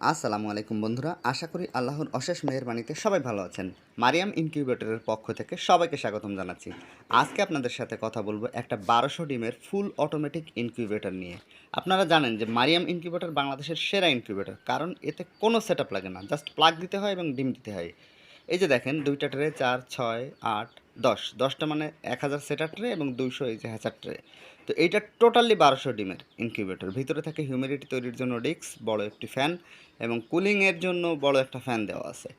আসসালামু আলাইকুম বন্ধুরা, আশা করি আল্লাহর অশেষ মেহেরবানিতে সবাই ভালো আছেন। মারিয়াম ইনকিউবেটরের পক্ষ থেকে সবাইকে স্বাগতম জানাচ্ছি। আজকে আপনাদের সাথে কথা বলব একটা বারোশো ডিমের ফুল অটোমেটিক ইনকিউবেটর নিয়ে। আপনারা জানেন যে মারিয়াম ইনকিউবেটর বাংলাদেশের সেরা ইনকিউবেটর, কারণ এতে কোনো সেট লাগে না, জাস্ট প্লাগ দিতে হয় এবং ডিম দিতে হয়। এই যে দেখেন, দুইটা ট্রে, চার, ছয়, আট দশ, দশটা মানে এক হাজার সেটার ট্রে এবং দুইশো এই যে হ্যাচার ট্রে তো এইটা টোটালি বারোশো ডিমের ইনকিউবেটর ভিতরে থাকে হিউমিডিটি তৈরির জন্য ডিস্ক বড় একটি ফ্যান এবং কুলিংয়ের জন্য বড় একটা ফ্যান দেওয়া আছে।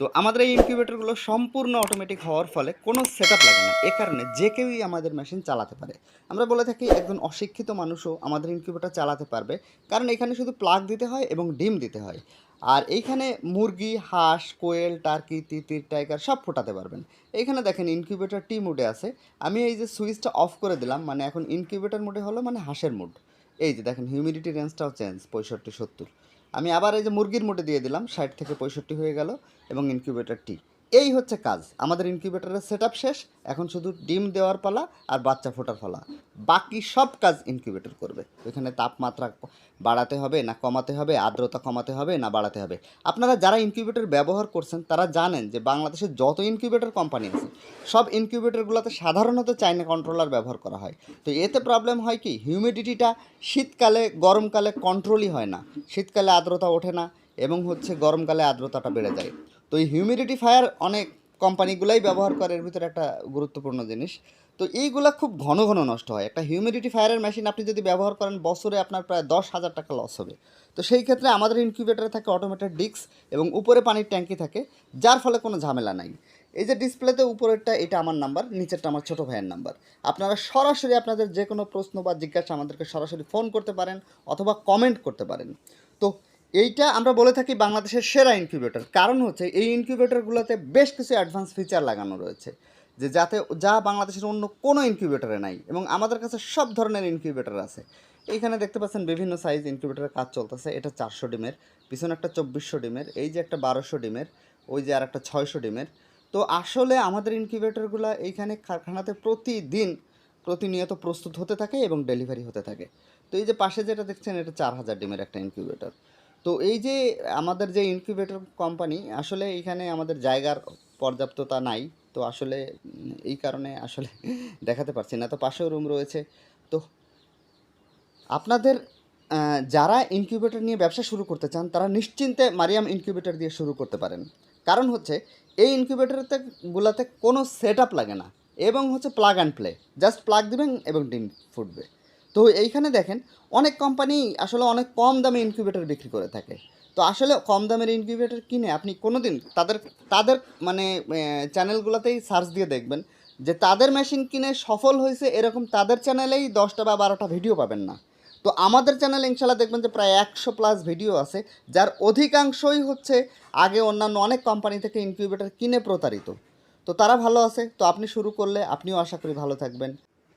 তো আমাদের এই ইনকিউবেটরগুলো সম্পূর্ণ অটোমেটিক হওয়ার ফলে কোনো সেট লাগে না। এ কারণে যে কেউই আমাদের মেশিন চালাতে পারে। আমরা বলে থাকি একজন অশিক্ষিত মানুষও আমাদের ইনকিউবেটর চালাতে পারবে। কারণ এখানে শুধু প্লাগ দিতে হয় এবং ডিম দিতে হয়। আর এইখানে মুরগি, হাঁস, কোয়েল, টার্কি, তিতির, টাইগার সব ফোটাতে পারবেন। এইখানে দেখেন ইনকিউবেটর টি মুডে আছে। আমি এই যে সুইচটা অফ করে দিলাম মানে এখন ইনকিউবেটর মুডে হলো মানে হাঁসের মুড এই যে দেখেন হিউমিডিটি রেঞ্জটাও চেঞ্জ পঁয়ষট্টি, সত্তর। আমি আবার এই যে মুরগির মুডে দিয়ে দিলাম, ষাট থেকে পঁয়ষট্টি হয়ে গেল এবং ইনকিউবেটর টি। এই হচ্ছে কাজ। আমাদের ইনকিউবেটরের সেট শেষ, এখন শুধু ডিম দেওয়ার পালা আর বাচ্চা ফোটার পালা। বাকি সব কাজ ইনকিউবেটর করবে। এখানে তাপমাত্রা বাড়াতে হবে, না কমাতে হবে, আর্দ্রতা কমাতে হবে, না বাড়াতে হবে। আপনারা যারা ইনকিউবেটর ব্যবহার করছেন, তারা জানেন যে বাংলাদেশের যত ইনকিউবেটর কোম্পানি আছে, সব ইনকিউবেটরগুলোতে সাধারণত চাইনা কন্ট্রোলার ব্যবহার করা হয়। তো এতে প্রবলেম হয় কি? হিউমিডিটিটা শীতকালে, গরমকালে কন্ট্রোলই হয় না। শীতকালে আর্দ্রতা ওঠে না এবং হচ্ছে গরমকালে আর্দ্রতাটা বেড়ে যায়। তো এই হিউমিডিটি ফায়ার অনেক কোম্পানিগুলাই ব্যবহার করে, এর ভিতরে একটা গুরুত্বপূর্ণ জিনিস। তো এইগুলা খুব ঘন ঘন নষ্ট হয়। একটা হিউমিডিটি ফায়ারের মেশিন আপনি যদি ব্যবহার করেন, বছরে আপনার প্রায় দশ হাজার টাকা লস হবে। তো সেই ক্ষেত্রে আমাদের ইনকিউবেটারে থাকে অটোমেটেড ডিস্ক এবং উপরে পানির ট্যাঙ্কি থাকে, যার ফলে কোনো ঝামেলা নাই। এই যে ডিসপ্লেতে উপরেরটা, এটা আমার নাম্বার নিচেরটা আমার ছোটো ভাইয়ের নাম্বার আপনারা সরাসরি আপনাদের যে কোনো প্রশ্ন বা জিজ্ঞাসা আমাদেরকে সরাসরি ফোন করতে পারেন অথবা কমেন্ট করতে পারেন। তো এইটা আমরা বলে থাকি বাংলাদেশের সেরা ইনকিউবেটর কারণ হচ্ছে এই ইনকিউবেটরগুলোতে বেশ কিছু অ্যাডভান্স ফিচার লাগানো রয়েছে। যে যাতে যা বাংলাদেশের অন্য কোনো ইনকিউবেটরে নাই এবং আমাদের কাছে সব ধরনের ইনকিউবেটর আছে। এইখানে দেখতে পাচ্ছেন বিভিন্ন সাইজ ইনকিউবেটরের কাজ চলতেছে। এটা চারশো ডিমের, পিছনে একটা চব্বিশশো ডিমের, এই যে একটা বারোশো ডিমের, ওই যে আর একটা ছয়শো ডিমের। তো আসলে আমাদের ইনকিউবেটরগুলো এইখানে কারখানাতে প্রতিদিন প্রতিনিয়ত প্রস্তুত হতে থাকে এবং ডেলিভারি হতে থাকে। তো এই যে পাশে যেটা দেখছেন, এটা চার হাজার ডিমের একটা ইনকিউবেটর তো এই যে আমাদের যে ইনকিউবেটর কোম্পানি আসলে এখানে আমাদের জায়গার পর্যাপ্ততা নাই। তো আসলে এই কারণে আসলে দেখাতে পারছি না। তো পাশেও রুম রয়েছে। তো আপনাদের যারা ইনকিউবেটর নিয়ে ব্যবসা শুরু করতে চান, তারা নিশ্চিন্তে মারিয়াম ইনকিউবেটর দিয়ে শুরু করতে পারেন। কারণ হচ্ছে, এই ইনকিউবেটরতে গুলাতে কোনো সেট লাগে না। এবং হচ্ছে plug and play just plug দিবেন এবং ডিম ফুটবে। তো এইখানে দেখেন, অনেক কোম্পানি আসলে অনেক কম দামে ইনকিউবেটর বিক্রি করে থাকে। তো আসলে কম দামের ইনকিউবেটর কিনে আপনি কোনো দিন তাদের তাদের মানে চ্যানেলগুলোতেই সার্চ দিয়ে দেখবেন যে তাদের মেশিন কিনে সফল হয়েছে এরকম তাদের চ্যানেলেই দশটা বা বারোটা ভিডিও পাবেন না। তো আমাদের চ্যানেলে ইনশাল্লাহ দেখবেন যে প্রায় একশো প্লাস ভিডিও আছে, যার অধিকাংশই হচ্ছে আগে অন্যান্য অনেক কোম্পানি থেকে ইনকিউবেটর কিনে প্রতারিত। তো তারা ভালো আছে, তো আপনি শুরু করলে আপনিও আশা করি ভালো থাকবেন।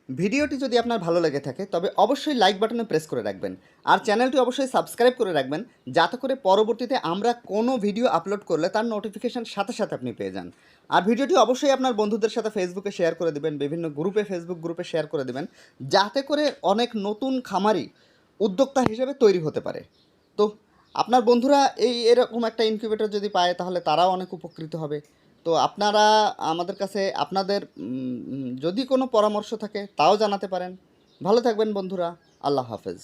ভিডিওটি যদি আপনার ভালো লেগে থাকে, তবে অবশ্যই লাইক বাটনে প্রেস করে রাখবেন। আর চ্যানেলটি অবশ্যই সাবস্ক্রাইব করে রাখবেন, যাতে করে পরবর্তীতে আমরা কোনো ভিডিও আপলোড করলে তার নোটিফিকেশান সাথে সাথে আপনি পেয়ে যান। আর ভিডিওটি অবশ্যই আপনার বন্ধুদের সাথে ফেসবুকে শেয়ার করে দেবেন, বিভিন্ন গ্রুপে ফেসবুক গ্রুপে শেয়ার করে দেবেন, যাতে করে অনেক নতুন খামারি উদ্যোক্তা হিসেবে তৈরি হতে পারে। তো, আপনার বন্ধুরা এই এরকম একটা ইনকিউবেটর যদি পায়, তাহলে তারাও অনেক উপকৃত হবে। তো আপনারা আমাদের কাছে, আপনাদের যদি কোনো পরামর্শ থাকে, তাও জানাতে পারেন। ভালো থাকবেন বন্ধুরা। আল্লাহ হাফেজ।